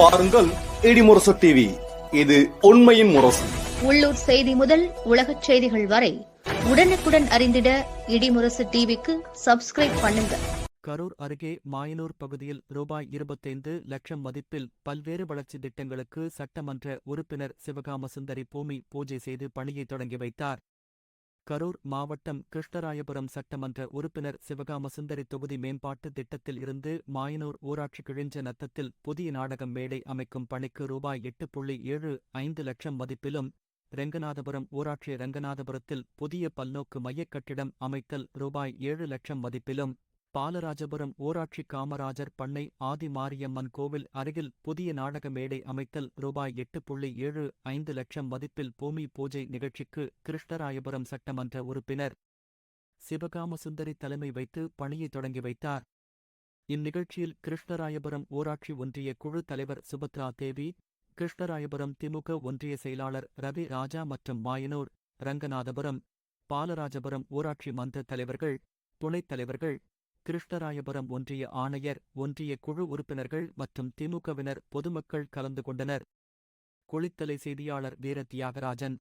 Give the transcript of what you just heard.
பாருங்கள் இடிமுரசு டிவி இது உண்மையின் முரசு. உள்ளூர் செய்தி முதல் உலகச் செய்திகள் வரை உடனுக்குடன் அறிந்திட இடிமுரசு டிவிக்கு சப்ஸ்கிரைப் பண்ணுங்க. கரூர் அருகே மாயனூர் பகுதியில் ரூபாய் இருபத்தைந்து லட்சம் மதிப்பில் பல்வேறு வளர்ச்சி திட்டங்களுக்கு சட்டமன்ற உறுப்பினர் சிவகாம சுந்தரி பூமி பூஜை செய்து பணியை தொடங்கி வைத்தார். கரூர் மாவட்டம் கிருஷ்ணராயபுரம் சட்டமன்ற உறுப்பினர் சிவகாம சுந்தரி தொகுதி மேம்பாட்டு திட்டத்தில் இருந்து மாயனூர் ஊராட்சி கிழிஞ்ச நத்தத்தில் புதிய நாடகம் மேடை அமைக்கும் பணிக்கு ரூபாய் எட்டு புள்ளி ஏழு ஐந்து லட்சம் மதிப்பிலும் ரெங்கநாதபுரம் ஊராட்சி ரெங்கநாதபுரத்தில் புதிய பல்நோக்கு மையக் கட்டிடம் அமைத்தல் ரூபாய் ஏழு லட்சம் மதிப்பிலும் பாலராஜபுரம் ஊராட்சி காமராஜர் பண்ணை ஆதி மாரியம்மன் கோவில் அருகில் புதிய நாடக மேடை அமைத்தல் ரூபாய் எட்டு புள்ளி ஏழு ஐந்து லட்சம் மதிப்பில் பூமி பூஜை நிகழ்ச்சிக்கு கிருஷ்ணராயபுரம் சட்டமன்ற உறுப்பினர் சிவகாமசுந்தரி தலைமை வைத்து பணியை தொடங்கி வைத்தார். இந்நிகழ்ச்சியில் கிருஷ்ணராயபுரம் ஊராட்சி ஒன்றிய குழு தலைவர் சுபத்ரா தேவி கிருஷ்ணராயபுரம் திமுக ஒன்றிய செயலாளர் ரவி ராஜா மற்றும் மாயனூர் ரங்கநாதபுரம் பாலராஜபுரம் ஊராட்சி மன்ற தலைவர்கள் துணைத் தலைவர்கள் கிருஷ்ணராயபுரம் ஒன்றிய ஆணையர் ஒன்றிய குழு உறுப்பினர்கள் மற்றும் திமுகவினர் பொதுமக்கள் கலந்து கொண்டனர். குளித்தலை செய்தியாளர் வீர தியாகராஜன்